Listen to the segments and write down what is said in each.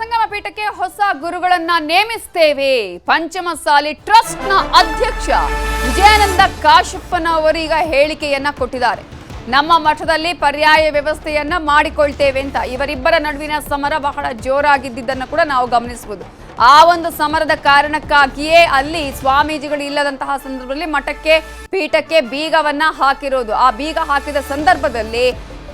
ಸಂಗಮ ಪೀಠಕ್ಕೆ ಹೊಸ ಗುರುಗಳನ್ನ ನೇಮಿಸ್ತೇವೆ. ಪಂಚಮಸಾಲಿ ಟ್ರಸ್ಟ್ನ ಅಧ್ಯಕ್ಷ ವಿಜಯಾನಂದ ಕಾಶಪ್ಪನವರೀಗ ಹೇಳಿಕೆಯನ್ನ ಕೊಟ್ಟಿದ್ದಾರೆ. ನಮ್ಮ ಮಠದಲ್ಲಿ ಪರ್ಯಾಯ ವ್ಯವಸ್ಥೆಯನ್ನ ಮಾಡಿಕೊಳ್ತೇವೆ ಅಂತ. ಇವರಿಬ್ಬರ ನಡುವಿನ ಸಮರ ಬಹಳ ಜೋರಾಗಿದ್ದನ್ನು ಕೂಡ ನಾವು ಗಮನಿಸಬಹುದು ಆ ಒಂದು ಸಮರದ ಕಾರಣಕ್ಕಾಗಿಯೇ ಅಲ್ಲಿ ಸ್ವಾಮೀಜಿಗಳು ಇಲ್ಲದಂತಹ ಸಂದರ್ಭದಲ್ಲಿ ಮಠಕ್ಕೆ, ಪೀಠಕ್ಕೆ ಬೀಗವನ್ನ ಹಾಕಿರೋದು. ಆ ಬೀಗ ಹಾಕಿದ ಸಂದರ್ಭದಲ್ಲಿ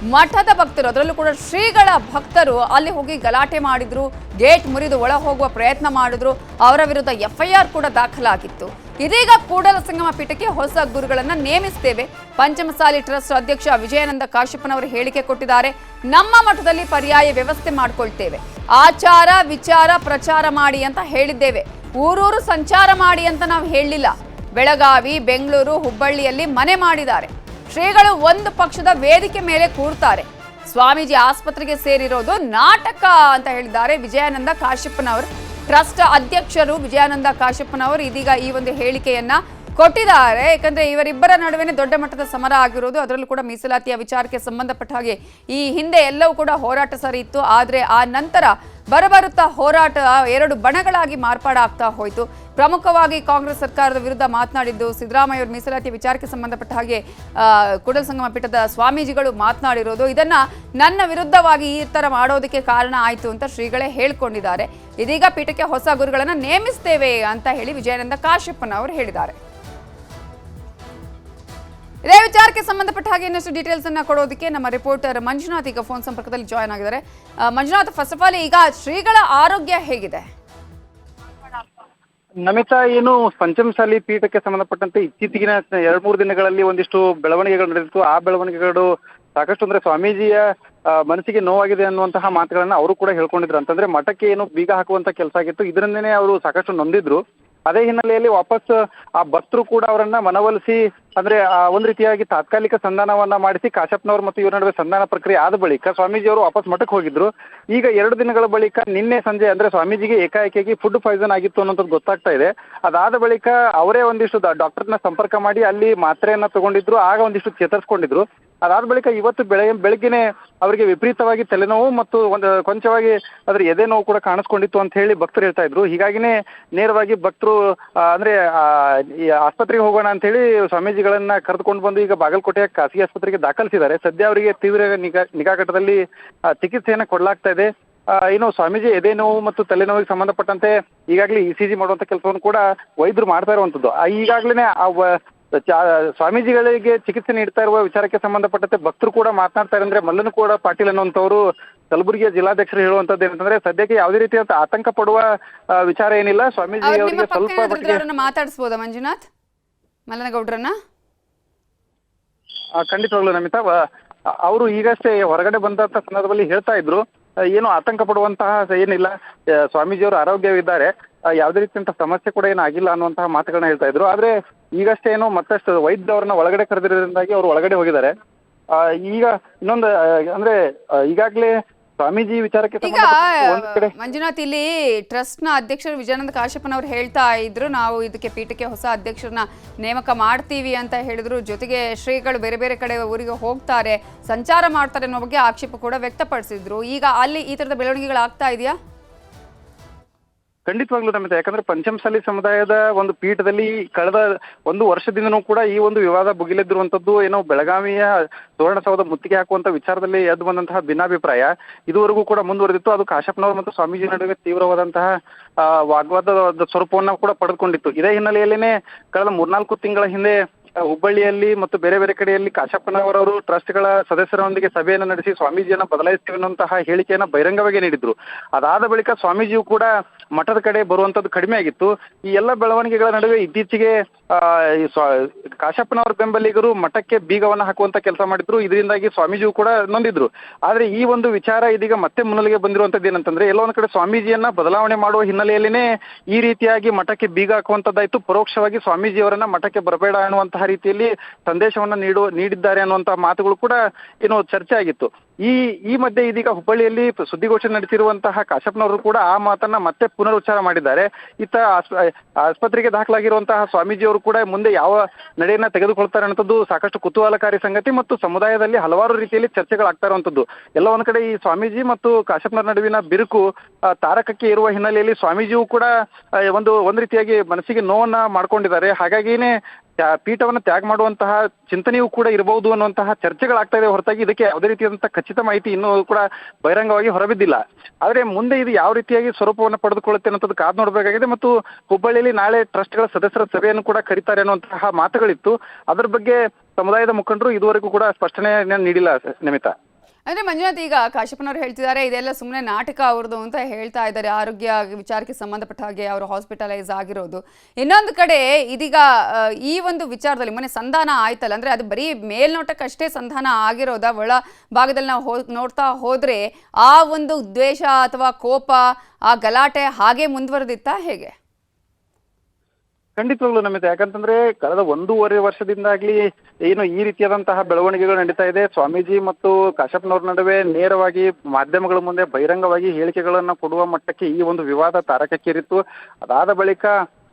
ಮಠದ ಭಕ್ತರು, ಅದರಲ್ಲೂ ಕೂಡ ಶ್ರೀಗಳ ಭಕ್ತರು ಅಲ್ಲಿ ಹೋಗಿ ಗಲಾಟೆ ಮಾಡಿದ್ರು, ಗೇಟ್ ಮುರಿದು ಒಳ ಹೋಗುವ ಪ್ರಯತ್ನ ಮಾಡಿದ್ರು, ಅವರ ವಿರುದ್ಧ ಎಫ್ಐಆರ್ ಕೂಡ ದಾಖಲಾಗಿತ್ತು. ಇದೀಗ ಕೂಡಲ ಸಂಗಮ ಪೀಠಕ್ಕೆ ಹೊಸ ಗುರುಗಳನ್ನ ನೇಮಿಸ್ತೇವೆ. ಪಂಚಮಸಾಲಿ ಟ್ರಸ್ಟ್ ಅಧ್ಯಕ್ಷ ವಿಜಯಾನಂದ ಕಾಶ್ಯಪ್ಪನವರು ಹೇಳಿಕೆ ಕೊಟ್ಟಿದ್ದಾರೆ, ನಮ್ಮ ಮಠದಲ್ಲಿ ಪರ್ಯಾಯ ವ್ಯವಸ್ಥೆ ಮಾಡಿಕೊಳ್ತೇವೆ. ಆಚಾರ, ವಿಚಾರ, ಪ್ರಚಾರ ಮಾಡಿ ಅಂತ ಹೇಳಿದ್ದೇವೆ. ಊರೂರು ಸಂಚಾರ ಮಾಡಿ ಅಂತ ನಾವು ಹೇಳಲಿಲ್ಲ ಬೆಳಗಾವಿ, ಬೆಂಗಳೂರು, ಹುಬ್ಬಳ್ಳಿಯಲ್ಲಿ ಮನೆ ಮಾಡಿದ್ದಾರೆ. ಶ್ರೀಗಳು ಒಂದು ಪಕ್ಷದ ವೇದಿಕೆ ಮೇಲೆ ಕೂರ್ತಾರೆ. ಸ್ವಾಮೀಜಿ ಆಸ್ಪತ್ರೆಗೆ ಸೇರಿರೋದು ನಾಟಕ ಅಂತ ಹೇಳಿದ್ದಾರೆ ವಿಜಯಾನಂದ ಕಾಶ್ಯಪ್ಪನವರು ಟ್ರಸ್ಟ್ ಅಧ್ಯಕ್ಷರು ವಿಜಯಾನಂದ ಕಾಶ್ಯಪ್ಪನವರು ಇದೀಗ ಈ ಒಂದು ಹೇಳಿಕೆಯನ್ನ ಕೊಟ್ಟಿದ್ದಾರೆ. ಯಾಕಂದ್ರೆ ಇವರಿಬ್ಬರ ನಡುವೆ ದೊಡ್ಡ ಮಟ್ಟದ ಸಮರ ಆಗಿರೋದು. ಅದರಲ್ಲೂ ಕೂಡ ಮೀಸಲಾತಿಯ ವಿಚಾರಕ್ಕೆ ಸಂಬಂಧಪಟ್ಟ ಹಾಗೆ ಈ ಹಿಂದೆ ಎಲ್ಲವೂ ಕೂಡ ಹೋರಾಟ ಸರಿ ಇತ್ತು. ಆದ್ರೆ ಆ ನಂತರ ಬರಬರುತ್ತಾ ಹೋರಾಟ ಎರಡು ಬಣಗಳಾಗಿ ಮಾರ್ಪಾಡಾಗ್ತಾ ಹೋಯಿತು. ಪ್ರಮುಖವಾಗಿ ಕಾಂಗ್ರೆಸ್ ಸರ್ಕಾರದ ವಿರುದ್ಧ ಮಾತನಾಡಿದ್ದು ಸಿದ್ದರಾಮಯ್ಯ ಅವರ ಮೀಸಲಾತಿ ವಿಚಾರಕ್ಕೆ ಸಂಬಂಧಪಟ್ಟ ಹಾಗೆ ಕುಡಲ್ ಸಂಗಮ ಪೀಠದ ಸ್ವಾಮೀಜಿಗಳು ಮಾತನಾಡಿರೋದು. ಇದನ್ನ ನನ್ನ ವಿರುದ್ಧವಾಗಿ ಈ ತರ ಮಾಡೋದಕ್ಕೆ ಕಾರಣ ಆಯಿತು ಅಂತ ಶ್ರೀಗಳೇ ಹೇಳ್ಕೊಂಡಿದ್ದಾರೆ. ಇದೀಗ ಪೀಠಕ್ಕೆ ಹೊಸ ಗುರುಗಳನ್ನ ನೇಮಿಸ್ತೇವೆ ಅಂತ ಹೇಳಿ ವಿಜಯಾನಂದ ಕಾಶ್ಯಪ್ಪನವರು ಹೇಳಿದ್ದಾರೆ. ಇದೇ ವಿಚಾರಕ್ಕೆ ಸಂಬಂಧಪಟ್ಟ ಹಾಗೆ ಇನ್ನಷ್ಟು ಡೀಟೇಲ್ಸ್ ಅನ್ನ ಕೊಡೋದಕ್ಕೆ ನಮ್ಮ ರಿಪೋರ್ಟರ್ ಮಂಜುನಾಥ್ ಈಗ ಫೋನ್ ಸಂಪರ್ಕದಲ್ಲಿ ಜಾಯ್ನ್ ಆಗಿದ್ದಾರೆ. ಮಂಜುನಾಥ್ ಫಸ್ಟ್ ಆಫ್ ಆಲ್ ಈಗ ಶ್ರೀಗಳ ಆರೋಗ್ಯ ಹೇಗಿದೆ? ನಮಿತಾ, ಏನು ಪಂಚಮಸಾಲಿ ಪೀಠಕ್ಕೆ ಸಂಬಂಧಪಟ್ಟಂತೆ ಇತ್ತೀಚಿನ ಎರಡು ಮೂರು ದಿನಗಳಲ್ಲಿ ಒಂದಿಷ್ಟು ಬೆಳವಣಿಗೆಗಳು ನಡೆದಿತ್ತು. ಆ ಬೆಳವಣಿಗೆಗಳು ಸಾಕಷ್ಟು ಅಂದ್ರೆ ಸ್ವಾಮೀಜಿಯ ಮನಸ್ಸಿಗೆ ನೋವಾಗಿದೆ ಅನ್ನುವಂತಹ ಮಾತುಗಳನ್ನ ಅವರು ಕೂಡ ಹೇಳ್ಕೊಂಡಿದ್ರು. ಅಂತಂದ್ರೆ ಮಠಕ್ಕೆ ಏನು ಬೀಗ ಹಾಕುವಂತ ಕೆಲಸ ಆಗಿತ್ತು. ಇದರಿಂದನೇ ಅವರು ಸಾಕಷ್ಟು ನೊಂದಿದ್ರು. ಅದೇ ಹಿನ್ನೆಲೆಯಲ್ಲಿ ವಾಪಸ್, ಆ ಭಕ್ತರು ಕೂಡ ಅವರನ್ನ ಮನವೊಲಿಸಿ ಅಂದ್ರೆ ಒಂದು ರೀತಿಯಾಗಿ ತಾತ್ಕಾಲಿಕ ಸಂಧಾನವನ್ನ ಮಾಡಿಸಿ ಕಾಶಪ್ಪನವರು ಮತ್ತು ಇವ್ರ ನಡುವೆ ಸಂಧಾನ ಪ್ರಕ್ರಿಯೆ ಆದ ಬಳಿಕ ಸ್ವಾಮೀಜಿಯವರು ವಾಪಸ್ ಮಠಕ್ಕೆ ಹೋಗಿದ್ರು. ಈಗ ಎರಡು ದಿನಗಳ ಬಳಿಕ ನಿನ್ನೆ ಸಂಜೆ ಅಂದ್ರೆ ಸ್ವಾಮೀಜಿಗೆ ಏಕಾಏಕಿಯಾಗಿ ಫುಡ್ ಪಾಯ್ಸನ್ ಆಗಿತ್ತು ಅನ್ನೋದು ಗೊತ್ತಾಗ್ತಾ ಇದೆ. ಅದಾದ ಬಳಿಕ ಅವರೇ ಒಂದಿಷ್ಟು ಡಾಕ್ಟರ್ನ ಸಂಪರ್ಕ ಮಾಡಿ ಅಲ್ಲಿ ಮಾತ್ರೆಯನ್ನ ತಗೊಂಡಿದ್ರು, ಆಗ ಒಂದಿಷ್ಟು ಚೇತರಿಸ್ಕೊಂಡಿದ್ರು. ಅದಾದ ಬಳಿಕ ಇವತ್ತು ಬೆಳಗ್ಗೆ ಬೆಳಗ್ಗೆನೆ ಅವರಿಗೆ ವಿಪರೀತವಾಗಿ ತಲೆನೋವು ಮತ್ತು ಒಂದು, ಕೊಂಚವಾಗಿ ಅದ್ರ ಎದೆ ನೋವು ಕೂಡ ಕಾಣಿಸ್ಕೊಂಡಿತ್ತು ಅಂತ ಹೇಳಿ ಭಕ್ತರು ಹೇಳ್ತಾ ಇದ್ರು. ಹೀಗಾಗಿನೇ ನೇರವಾಗಿ ಭಕ್ತರು ಅಂದ್ರೆ ಆಸ್ಪತ್ರೆಗೆ ಹೋಗೋಣ ಅಂತ ಹೇಳಿ ಸ್ವಾಮೀಜಿಗಳನ್ನ ಕರೆದುಕೊಂಡು ಬಂದು ಈಗ ಬಾಗಲಕೋಟೆಯ ಖಾಸಗಿ ಆಸ್ಪತ್ರೆಗೆ ದಾಖಲಿಸಿದ್ದಾರೆ. ಸದ್ಯ ಅವರಿಗೆ ತೀವ್ರ ನಿಗಾ ನಿಗಾ ಘಟದಲ್ಲಿ ಚಿಕಿತ್ಸೆಯನ್ನ ಕೊಡಲಾಗ್ತಾ ಇದೆ. ಏನು ಸ್ವಾಮೀಜಿ ಎದೆ ನೋವು ಮತ್ತು ತಲೆನೋವಿಗೆ ಸಂಬಂಧಪಟ್ಟಂತೆ ಈಗಾಗಲೇ ಇ ಸಿ ಜಿ ಮಾಡುವಂತ ಕೆಲಸವನ್ನು ಕೂಡ ವೈದ್ಯರು ಮಾಡ್ತಾ ಇರುವಂತದ್ದು. ಈಗಾಗಲೇ ಆ ಸ್ವಾಮೀಜಿಗಳಿಗೆ ಚಿಕಿತ್ಸೆ ನೀಡ್ತಾ ಇರುವ ವಿಚಾರಕ್ಕೆ ಸಂಬಂಧಪಟ್ಟಂತೆ ಭಕ್ತರು ಕೂಡ ಮಾತನಾಡ್ತಾರೆ ಅಂದ್ರೆ ಮಲ್ಲನ ಕೂಡ ಪಾಟೀಲ್ ಅನ್ನುವಂಥವ್ರು ಕಲಬುರಗಿಯ ಜಿಲ್ಲಾಧ್ಯಕ್ಷರು ಹೇಳುವಂತದ್ದು ಏನಂತಂದ್ರೆ ಸದ್ಯಕ್ಕೆ ಯಾವುದೇ ರೀತಿಯ ಆತಂಕ ಪಡುವ ವಿಚಾರ ಏನಿಲ್ಲ. ಸ್ವಾಮೀಜಿ ಅವರಿಗೆ ಸ್ವಲ್ಪ ಮಾತಾಡಿಸಬಹುದಾ ಮಂಜುನಾಥ್? ಮಲ್ಲನಗೌಡ್ರನ್ನ? ಖಂಡಿತವಾಗ್ಲೂ ನಮಿತಾ ಅವರು ಈಗಷ್ಟೇ ಹೊರಗಡೆ ಬಂದಂತ ಸಂದರ್ಭದಲ್ಲಿ ಹೇಳ್ತಾ ಇದ್ರು. ಏನು ಆತಂಕ ಪಡುವಂತಹ ಏನಿಲ್ಲ. ಸ್ವಾಮೀಜಿಯವರು ಆರೋಗ್ಯವಿದ್ದಾರೆ. ಯಾವುದೇ ರೀತಿಯಂತ ಸಮಸ್ಯೆ ಕೂಡ ಏನು ಆಗಿಲ್ಲ ಅನ್ನುವಂತಹ ಮಾತುಗಳನ್ನ ಹೇಳ್ತಾ ಇದ್ರು. ಆದ್ರೆ ಈಗಷ್ಟೇ ಏನು ಮತ್ತಷ್ಟು ವೈದ್ಯರನ್ನ ಒಳಗಡೆ ಕರೆದಿರೋದ್ರಿಂದಾಗಿ ಅವರು ಒಳಗಡೆ ಹೋಗಿದ್ದಾರೆ. ಈಗ ಇನ್ನೊಂದು ಅಂದ್ರೆ ಈಗಾಗ್ಲೇ ಸ್ವಾಮೀಜಿ ವಿಚಾರಕ್ಕೆ ಈಗ ಸಂಬಂಧಪಟ್ಟ ಒಂದ್ ಕಡೆ ಮಂಜುನಾಥ್ ಇಲ್ಲಿ ಟ್ರಸ್ಟ್ನ ಅಧ್ಯಕ್ಷರು ವಿಜಯಾನಂದ ಕಾಶಪ್ಪನವ್ರು ಹೇಳ್ತಾ ಇದ್ರು ನಾವು ಇದಕ್ಕೆ ಪೀಠಕ್ಕೆ ಹೊಸ ಅಧ್ಯಕ್ಷರನ್ನ ನೇಮಕ ಮಾಡ್ತೀವಿ ಅಂತ ಹೇಳಿದ್ರು. ಜೊತೆಗೆ ಶ್ರೀಗಳು ಬೇರೆ ಬೇರೆ ಕಡೆ ಊರಿಗೆ ಹೋಗ್ತಾರೆ ಸಂಚಾರ ಮಾಡ್ತಾರೆ ಅನ್ನೋ ಬಗ್ಗೆ ಆಕ್ಷೇಪ ಕೂಡ ವ್ಯಕ್ತಪಡಿಸಿದ್ರು. ಈಗ ಅಲ್ಲಿ ಈ ತರದ ಬೆಳವಣಿಗೆಗಳು ಆಗ್ತಾ ಇದೆಯಾ? ಖಂಡಿತವಾಗ್ಲೂ ನಮಿತ ಯಾಕಂದ್ರೆ ಪಂಚಮಸಾಲಿ ಸಮುದಾಯದ ಒಂದು ಪೀಠದಲ್ಲಿ ಕಳೆದ ಒಂದು ವರ್ಷದಿಂದನೂ ಕೂಡ ಈ ಒಂದು ವಿವಾದ ಭುಗಿಲೆದ್ದಿರುವಂತದ್ದು ಏನೋ ಬೆಳಗಾವಿಯ ಸುವರ್ಣಸೌಧ ಮುತ್ತಿಗೆ ಹಾಕುವಂತ ವಿಚಾರದಲ್ಲಿ ಎದ್ದು ಬಂದಂತಹ ಭಿನ್ನಾಭಿಪ್ರಾಯ. ಇದುವರೆಗೂ ಕೂಡ ಮುಂದುವರೆದಿತ್ತು. ಅದು ಕಾಶಪ್ಪನವರು ಮತ್ತು ಸ್ವಾಮೀಜಿ ನಡುವೆ ತೀವ್ರವಾದಂತಹ ವಾಗ್ವಾದದ ಸ್ವರೂಪವನ್ನ ಕೂಡ ಪಡೆದುಕೊಂಡಿತ್ತು. ಇದೇ ಹಿನ್ನೆಲೆಯಲ್ಲೇನೆ ಕಳೆದ ಮೂರ್ನಾಲ್ಕು ತಿಂಗಳ ಹಿಂದೆ ಹುಬ್ಬಳ್ಳಿಯಲ್ಲಿ ಮತ್ತು ಬೇರೆ ಬೇರೆ ಕಡೆಯಲ್ಲಿ ಕಾಶಪ್ಪನವರವರು ಟ್ರಸ್ಟ್ಗಳ ಸದಸ್ಯರೊಂದಿಗೆ ಸಭೆಯನ್ನು ನಡೆಸಿ ಸ್ವಾಮೀಜಿಯನ್ನ ಬದಲಾಯಿಸ್ತೀವಿ ಅನ್ನುವಂತಹ ಹೇಳಿಕೆಯನ್ನ ಬಹಿರಂಗವಾಗಿ ನೀಡಿದ್ರು. ಅದಾದ ಬಳಿಕ ಸ್ವಾಮೀಜಿಯು ಕೂಡ ಮಠದ ಕಡೆ ಬರುವಂತದ್ದು ಕಡಿಮೆ ಆಗಿತ್ತು. ಈ ಎಲ್ಲ ಬೆಳವಣಿಗೆಗಳ ನಡುವೆ ಇತ್ತೀಚೆಗೆ ಕಾಶಪ್ಪನವರ ಬೆಂಬಲಿಗರು ಮಠಕ್ಕೆ ಬೀಗವನ್ನ ಹಾಕುವಂತ ಕೆಲಸ ಮಾಡಿದ್ರು. ಇದರಿಂದಾಗಿ ಸ್ವಾಮೀಜಿಯು ಕೂಡ ನೊಂದಿದ್ರು. ಆದ್ರೆ ಈ ಒಂದು ವಿಚಾರ ಇದೀಗ ಮತ್ತೆ ಮುನ್ನೆಲೆಗೆ ಬಂದಿರುವಂತದ್ದು ಏನಂತಂದ್ರೆ, ಎಲ್ಲೋ ಒಂದ್ ಕಡೆ ಸ್ವಾಮೀಜಿಯನ್ನ ಬದಲಾವಣೆ ಮಾಡುವ ಹಿನ್ನೆಲೆಯಲ್ಲಿನೇ ಈ ರೀತಿಯಾಗಿ ಮಠಕ್ಕೆ ಬೀಗ ಹಾಕುವಂತದ್ದಾಯ್ತು ಪರೋಕ್ಷವಾಗಿ ಸ್ವಾಮೀಜಿಯವರನ್ನ ಮಠಕ್ಕೆ ಬರಬೇಡ ಅನ್ನುವಂತಹ ರೀತಿಯಲ್ಲಿ ಸಂದೇಶವನ್ನ ನೀಡುವ, ನೀಡಿದ್ದಾರೆ ಅನ್ನುವಂತಹ ಮಾತುಗಳು ಕೂಡ ಏನು ಚರ್ಚೆ ಆಗಿತ್ತು. ಈ ಈ ಮಧ್ಯೆ ಇದೀಗ ಹುಬ್ಬಳ್ಳಿಯಲ್ಲಿ ಸುದ್ದಿಗೋಷ್ಠಿ ನಡೆಸಿರುವಂತಹ ಕಾಶಪ್ಪನವರು ಕೂಡ ಆ ಮಾತನ್ನ ಮತ್ತೆ ಪುನರುಚ್ಚಾರ ಮಾಡಿದ್ದಾರೆ. ಇತ್ತ ಆಸ್ಪತ್ರೆಗೆ ದಾಖಲಾಗಿರುವಂತಹ ಸ್ವಾಮೀಜಿಯವರು ಅವರು ಕೂಡ ಮುಂದೆ ಯಾವ ನಡೆಯನ್ನ ತೆಗೆದುಕೊಳ್ತಾರೆ ಅನ್ನೋದು ಸಾಕಷ್ಟು ಕುತೂಹಲಕಾರಿ ಸಂಗತಿ ಮತ್ತು ಸಮುದಾಯದಲ್ಲಿ ಹಲವಾರು ರೀತಿಯಲ್ಲಿ ಚರ್ಚೆಗಳಾಗ್ತಾ ಇರುವಂತದ್ದು ಎಲ್ಲ ಒಂದ್ ಕಡೆ ಈ ಸ್ವಾಮೀಜಿ ಮತ್ತು ಕಾಶ್ಯಪ್ನವರ ನಡುವಿನ ಬಿರುಕು ತಾರಕಕ್ಕೆ ಇರುವ ಹಿನ್ನೆಲೆಯಲ್ಲಿ ಸ್ವಾಮೀಜಿಯು ಕೂಡ ಒಂದು, ಒಂದ್ ರೀತಿಯಾಗಿ ಮನಸ್ಸಿಗೆ ನೋವನ್ನ ಮಾಡ್ಕೊಂಡಿದ್ದಾರೆ. ಹಾಗಾಗಿನೇ ತ್ಯಾ- ಪೀಠವನ್ನು ತ್ಯಾಗ ಮಾಡುವಂತಹ ಚಿಂತನೆಯೂ ಕೂಡ ಇರಬಹುದು ಅನ್ನುವಂತಹ ಚರ್ಚೆಗಳಾಗ್ತಾ ಇದೆ ಹೊರತಾಗಿ ಇದಕ್ಕೆ ಯಾವುದೇ ರೀತಿಯಾದಂತಹ ಖಚಿತ ಮಾಹಿತಿ ಇನ್ನೂ ಕೂಡ ಬಹಿರಂಗವಾಗಿ ಹೊರಬಿದ್ದಿಲ್ಲ. ಆದರೆ ಮುಂದೆ ಇದು ಯಾವ ರೀತಿಯಾಗಿ ಸ್ವರೂಪವನ್ನು ಪಡೆದುಕೊಳ್ಳುತ್ತೆ ಅನ್ನೋದು ಕಾದು ನೋಡಬೇಕಾಗಿದೆ ಮತ್ತು ಹುಬ್ಬಳ್ಳಿಯಲ್ಲಿ ನಾಳೆ ಟ್ರಸ್ಟ್ಗಳ ಸದಸ್ಯರ ಸಭೆಯನ್ನು ಕೂಡ ಕರೀತಾರೆ ಅನ್ನುವಂತಹ ಮಾತುಗಳಿತ್ತು. ಅದರ ಬಗ್ಗೆ ಸಮುದಾಯದ ಮುಖಂಡರು ಇದುವರೆಗೂ ಕೂಡ ಸ್ಪಷ್ಟನೆಯನ್ನು ನೀಡಿಲ್ಲ ನಿಮಿತ ಅಂದ್ರೆ ಮಂಜುನಾಥ್ ಈಗ ಕಾಶ್ಯಪನವ್ರು ಹೇಳ್ತಿದ್ದಾರೆ, ಇದೆಲ್ಲ ಸುಮ್ಮನೆ ನಾಟಕ ಅವ್ರದ್ದು ಅಂತ ಹೇಳ್ತಾ ಇದ್ದಾರೆ, ಆರೋಗ್ಯ ವಿಚಾರಕ್ಕೆ ಸಂಬಂಧಪಟ್ಟ ಹಾಗೆ ಅವರು ಹಾಸ್ಪಿಟಲೈಸ್ ಆಗಿರೋದು. ಇನ್ನೊಂದು ಕಡೆ ಇದೀಗ ಈ ಒಂದು ವಿಚಾರದಲ್ಲಿ ಮೊನ್ನೆ ಸಂಧಾನ ಆಯ್ತಲ್ಲ, ಅಂದ್ರೆ ಅದು ಬರೀ ಮೇಲ್ನೋಟಕ್ಕಷ್ಟೇ ಸಂಧಾನ ಆಗಿರೋದ? ಒಳ ಭಾಗದಲ್ಲಿ ನಾವು ಹೋ, ನೋಡ್ತಾ ಹೋದ್ರೆ ಆ ಒಂದು ದ್ವೇಷ ಅಥವಾ ಕೋಪ, ಆ ಗಲಾಟೆ ಹಾಗೆ ಮುಂದುವರೆದಿತ್ತಾ ಹೇಗೆ? ಖಂಡಿತವಾಗ್ಲೂ ನಮಿತ. ಯಾಕಂತಂದ್ರೆ ಕಳೆದ ಒಂದೂವರೆ ವರ್ಷದಿಂದಾಗ್ಲಿ ಏನು ಈ ರೀತಿಯಾದಂತಹ ಬೆಳವಣಿಗೆಗಳು ನಡೀತಾ ಇದೆ. ಸ್ವಾಮೀಜಿ ಮತ್ತು ಕಾಶ್ಯಪ್ನವ್ರ ನಡುವೆ ನೇರವಾಗಿ ಮಾಧ್ಯಮಗಳ ಮುಂದೆ ಬಹಿರಂಗವಾಗಿ ಹೇಳಿಕೆಗಳನ್ನ ಕೊಡುವ ಮಟ್ಟಕ್ಕೆ ಈ ಒಂದು ವಿವಾದ ತಾರಕಕ್ಕೇರಿತ್ತು. ಅದಾದ ಬಳಿಕ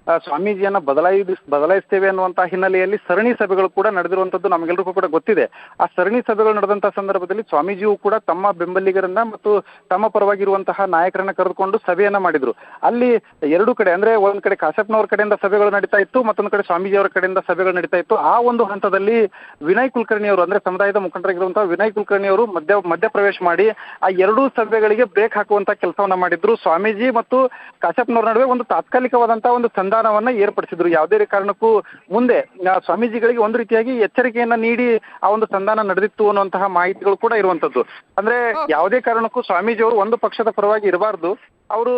ಸ್ವಾಮೀಜಿಯನ್ನ ಬದಲಾಯಿ ಬದಲಾಯಿಸ್ತೇವೆ ಅನ್ನುವಂತ ಹಿನ್ನೆಲೆಯಲ್ಲಿ ಸರಣಿ ಸಭೆಗಳು ಕೂಡ ನಡೆದಿರುವಂತದ್ದು ನಮಗೆಲ್ಲರಿಗೂ ಕೂಡ ಗೊತ್ತಿದೆ. ಆ ಸರಣಿ ಸಭೆಗಳು ನಡೆದಂತಹ ಸಂದರ್ಭದಲ್ಲಿ ಸ್ವಾಮೀಜಿಯು ಕೂಡ ತಮ್ಮ ಬೆಂಬಲಿಗರನ್ನ ಮತ್ತು ತಮ್ಮ ಪರವಾಗಿರುವಂತಹ ನಾಯಕರನ್ನ ಕರೆದುಕೊಂಡು ಸಭೆಯನ್ನ ಮಾಡಿದ್ರು. ಅಲ್ಲಿ ಎರಡು ಕಡೆ, ಅಂದ್ರೆ ಒಂದ್ ಕಡೆ ಕಾಶ್ಯಪ್ನವ್ರ ಕಡೆಯಿಂದ ಸಭೆಗಳು ನಡೀತಾ ಇತ್ತು, ಮತ್ತೊಂದು ಕಡೆ ಸ್ವಾಮೀಜಿ ಅವರ ಕಡೆಯಿಂದ ಸಭೆಗಳು ನಡೀತಾ ಇತ್ತು. ಆ ಒಂದು ಹಂತದಲ್ಲಿ ವಿನಯ್ ಕುಲಕರ್ಣಿ ಅವರು ಅಂದ್ರೆ ಸಮುದಾಯದ ಮುಖಂಡರಾಗಿರುವಂತಹ ವಿನಯ್ ಕುಲಕರ್ಣಿ ಅವರು ಮಧ್ಯ ಮಧ್ಯ ಪ್ರವೇಶ ಮಾಡಿ ಆ ಎರಡೂ ಸಭೆಗಳಿಗೆ ಬ್ರೇಕ್ ಹಾಕುವಂತ ಕೆಲಸವನ್ನ ಮಾಡಿದ್ರು. ಸ್ವಾಮೀಜಿ ಮತ್ತು ಕಾಶ್ಯಪ್ನವ್ರ ನಡುವೆ ಒಂದು ತಾತ್ಕಾಲಿಕವಾದಂತಹ ಒಂದು ಸಂಧಾನವನ್ನ ಏರ್ಪಡಿಸಿದ್ರು. ಯಾವುದೇ ಕಾರಣಕ್ಕೂ ಮುಂದೆ ಸ್ವಾಮೀಜಿಗಳಿಗೆ ಒಂದು ರೀತಿಯಾಗಿ ಎಚ್ಚರಿಕೆಯನ್ನ ನೀಡಿ ಆ ಒಂದು ಸಂಧಾನ ನಡೆದಿತ್ತು ಅನ್ನುವಂತಹ ಮಾಹಿತಿಗಳು ಕೂಡ ಇರುವಂತದ್ದು. ಅಂದ್ರೆ ಯಾವುದೇ ಕಾರಣಕ್ಕೂ ಸ್ವಾಮೀಜಿಯವರು ಒಂದು ಪಕ್ಷದ ಪರವಾಗಿ ಇರಬಾರ್ದು. ಅವರು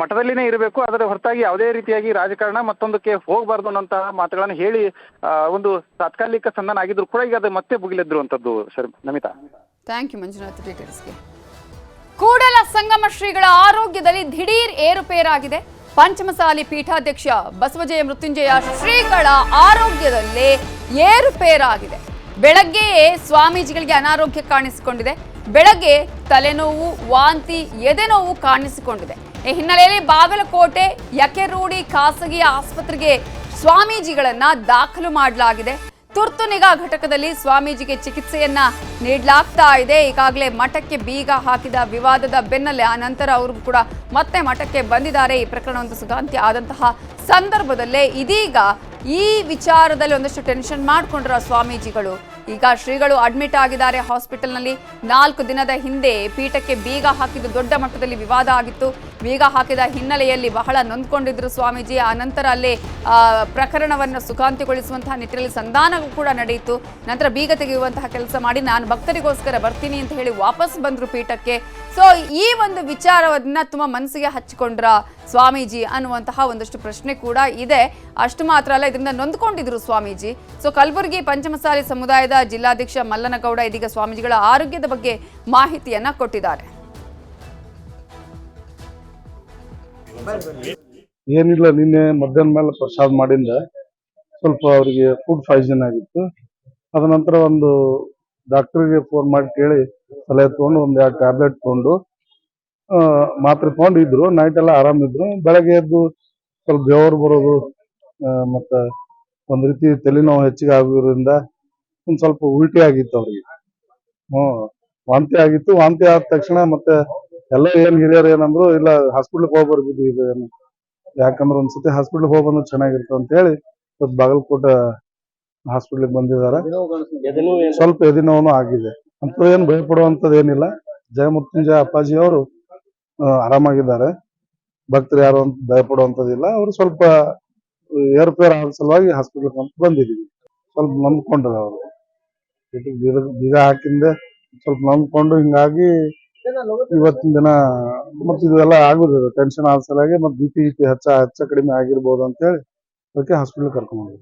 ಮಠದಲ್ಲಿನೇ ಇರಬೇಕು. ಅದರ ಹೊರತಾಗಿ ಯಾವುದೇ ರೀತಿಯಾಗಿ ರಾಜಕಾರಣ ಮತ್ತೊಂದಕ್ಕೆ ಹೋಗಬಾರ್ದು ಅನ್ನೋಂತಹ ಮಾತುಗಳನ್ನು ಹೇಳಿ ಆ, ಒಂದು ತಾತ್ಕಾಲಿಕ ಸಂಧಾನ ಆಗಿದ್ರು ಕೂಡ ಈಗ ಅದು ಮತ್ತೆ ಭುಗಿಲೆದ್ದಿರುವಂತದ್ದು sir Namita. Thank you Manjunath ಡೀಟೇಲ್ಸ್ಗೆ Kudala Sangama ಶ್ರೀಗಳ ಆರೋಗ್ಯದಲ್ಲಿ ದಿಢೀರ್ ಏರುಪೇರಾಗಿದೆ. ಪಂಚಮಸಾಲಿ ಪೀಠಾಧ್ಯಕ್ಷ ಬಸವಜಯ ಮೃತ್ಯುಂಜಯ ಶ್ರೀಗಳ ಆರೋಗ್ಯದಲ್ಲಿ ಏರುಪೇರಾಗಿದೆ. ಬೆಳಗ್ಗೆಯೇ ಸ್ವಾಮೀಜಿಗಳಿಗೆ ಅನಾರೋಗ್ಯ ಕಾಣಿಸಿಕೊಂಡಿದೆ. ಬೆಳಗ್ಗೆ ತಲೆನೋವು, ವಾಂತಿ, ಎದೆನೋವು ಕಾಣಿಸಿಕೊಂಡಿದೆ. ಈ ಹಿನ್ನೆಲೆಯಲ್ಲಿ ಬಾಗಲಕೋಟೆ, ಯಕೆರೂಡಿ ಖಾಸಗಿ ಆಸ್ಪತ್ರೆಗೆ ಸ್ವಾಮೀಜಿಗಳನ್ನ ದಾಖಲು ಮಾಡಲಾಗಿದೆ. ತುರ್ತು ನಿಗಾ ಘಟಕದಲ್ಲಿ ಸ್ವಾಮೀಜಿಗೆ ಚಿಕಿತ್ಸೆಯನ್ನ ನೀಡಲಾಗ್ತಾ ಇದೆ. ಈಗಾಗಲೇ ಮಠಕ್ಕೆ ಬೀಗ ಹಾಕಿದ ವಿವಾದದ ಬೆನ್ನಲ್ಲೇ ಆ ನಂತರ ಅವರು ಕೂಡ ಮತ್ತೆ ಮಠಕ್ಕೆ ಬಂದಿದ್ದಾರೆ. ಈ ಪ್ರಕರಣ ಒಂದು ಸುಗಾಂತ್ಯ ಆದಂತಹ ಸಂದರ್ಭದಲ್ಲೇ ಇದೀಗ ಈ ವಿಚಾರದಲ್ಲಿ ಒಂದಷ್ಟು ಟೆನ್ಷನ್ ಮಾಡಿಕೊಂಡಿರೋ ಸ್ವಾಮೀಜಿಗಳು. ಈಗ ಶ್ರೀಗಳು ಅಡ್ಮಿಟ್ ಆಗಿದ್ದಾರೆ ಹಾಸ್ಪಿಟಲ್ನಲ್ಲಿ. ನಾಲ್ಕು ದಿನದ ಹಿಂದೆ ಪೀಠಕ್ಕೆ ಬೀಗ ಹಾಕಿದ್ದು ದೊಡ್ಡ ಮಟ್ಟದಲ್ಲಿ ವಿವಾದ ಆಗಿತ್ತು. ಬೀಗ ಹಾಕಿದ ಹಿನ್ನೆಲೆಯಲ್ಲಿ ಬಹಳ ನೊಂದ್ಕೊಂಡಿದ್ರು ಸ್ವಾಮೀಜಿ. ಆ ನಂತರ ಅಲ್ಲಿ ಪ್ರಕರಣವನ್ನು ಸುಖಾಂತ್ಯಗೊಳಿಸುವಂತಹ ನಿಟ್ಟಿನಲ್ಲಿ ಸಂಧಾನ ಕೂಡ ನಡೆಯಿತು. ನಂತರ ಬೀಗ ತೆಗೆಯುವಂತಹ ಕೆಲಸ ಮಾಡಿ ನಾನು ಭಕ್ತರಿಗೋಸ್ಕರ ಬರ್ತೀನಿ ಅಂತ ಹೇಳಿ ವಾಪಸ್ ಬಂದರು ಪೀಠಕ್ಕೆ. ಸೊ ಈ ಒಂದು ವಿಚಾರವನ್ನ ತುಂಬಾ ಮನಸ್ಸಿಗೆ ಹಚ್ಚಿಕೊಂಡ್ರ ಸ್ವಾಮೀಜಿ ಅನ್ನುವಂತಹ ಒಂದಷ್ಟು ಪ್ರಶ್ನೆ ಕೂಡ ಇದೆ. ಅಷ್ಟು ಮಾತ್ರ ಅಲ್ಲ, ಇದರಿಂದ ನೊಂದ್ಕೊಂಡಿದ್ರು ಸ್ವಾಮೀಜಿ. ಸೊ ಕಲಬುರಗಿ ಪಂಚಮಸಾಲಿ ಸಮುದಾಯದ ಜಿಲ್ಲಾಧ್ಯಕ್ಷ ಮಲ್ಲನಗೌಡ ಇದೀಗ ಸ್ವಾಮೀಜಿಗಳ ಆರೋಗ್ಯದ ಬಗ್ಗೆ ಮಾಹಿತಿಯನ್ನ ಕೊಟ್ಟಿದ್ದಾರೆ. ಏನಿಲ್ಲ, ನಿನ್ನೆ ಮಧ್ಯಾಹ್ನ ಮೇಲೆ ಪ್ರಸಾದ ಮಾಡಿಂದ ಸ್ವಲ್ಪ ಅವರಿಗೆ ಫುಡ್ ಪಾಯ್ಸನ್ ಆಗಿತ್ತು. ಅದ ನಂತರ ಒಂದು ಡಾಕ್ಟರ್ಗೆ ಫೋನ್ ಮಾಡಿ ಕೇಳಿ, ಸಲಹೆ ತಗೊಂಡು ಒಂದ್ ಎರಡು ಟ್ಯಾಬ್ಲೆಟ್ ತಗೊಂಡು ಮಾತ್ರೆ ತಗೊಂಡು ಇದ್ರು ನೈಟ್ ಎಲ್ಲ ಆರಾಮಿದ್ರು ಬೆಳಗ್ಗೆ ಎದ್ದು ಸ್ವಲ್ಪ ಬೆವರು ಬರೋದು ಮತ್ತ ಒಂದ್ ರೀತಿ ತಲೆನೋವು ಹೆಚ್ಚಿಗೆ ಆಗಿರೋದ್ರಿಂದ ಒಂದ್ ಸ್ವಲ್ಪ ಉಲ್ಟಿ ಆಗಿತ್ತು ಅವ್ರಿಗೆ. ಹ್ಮ್, ವಾಂತಿ ಆಗಿತ್ತು. ವಾಂತಿ ಆದ ತಕ್ಷಣ ಮತ್ತೆ ಎಲ್ಲ ಏನ್ ಹಿರಿಯರು ಏನಂದ್ರು, ಇಲ್ಲ ಹಾಸ್ಪಿಟ್ಲ್ಗೆ ಹೋಗಿ ಬರ್ಬೋದು ಇದು ಏನು. ಯಾಕಂದ್ರೆ ಒಂದ್ಸತಿ ಹಾಸ್ಪಿಟ್ಲ್ಗೆ ಹೋಗಿ ಬಂದ್ರೆ ಚೆನ್ನಾಗಿರುತ್ತೆ ಅಂತ ಹೇಳಿ ಇವತ್ತು ಬಾಗಲಕೋಟೆ ಹಾಸ್ಪಿಟ್ಲಿಗೆ ಬಂದಿದ್ದಾರೆ. ಸ್ವಲ್ಪ ಎದಿನೋನು ಆಗಿದೆ. ಅಂತ ಏನು ಭಯಪಡುವಂಥದ್ದು ಏನಿಲ್ಲ. ಜಯಮೃತ್ಯುಂಜಯ ಅಪ್ಪಾಜಿ ಅವರು ಆರಾಮಾಗಿದ್ದಾರೆ. ಭಕ್ತರು ಯಾರು ಅಂತ ಭಯಪಡುವಂತದಿಲ್ಲ ಅವರು ಸ್ವಲ್ಪ ಏರ್ಪೇರ್ ಆದ ಸಲುವಾಗಿ ಹಾಸ್ಪಿಟ್ಲ್ಗೆ ಅಂತ ಬಂದಿದ್ದೀವಿ. ಸ್ವಲ್ಪ ನಂಬ್ಕೊಂಡ್ರೆ ಅವರು. ಬೀಗ ಹಾಕಿಂದೆ ಸ್ವಲ್ಪ ನಂಬ್ಕೊಂಡು ಹಿಂಗಾಗಿ ಇವತ್ತಿನ ದಿನ ಮತ್ತೆ ಇದೆಲ್ಲ ಆಗುದಿಲ್ಲ ಟೆನ್ಷನ್ ಆದ ಸಲುವಾಗಿ ಮತ್ತೆ ಬಿ ಪಿ ಗಿಪಿ ಹೆಚ್ಚ ಹೆಚ್ಚ ಕಡಿಮೆ ಆಗಿರ್ಬೋದು ಅಂತ ಹೇಳಿ ಅದಕ್ಕೆ ಹಾಸ್ಪಿಟಲ್ ಕರ್ಕೊಂಡ್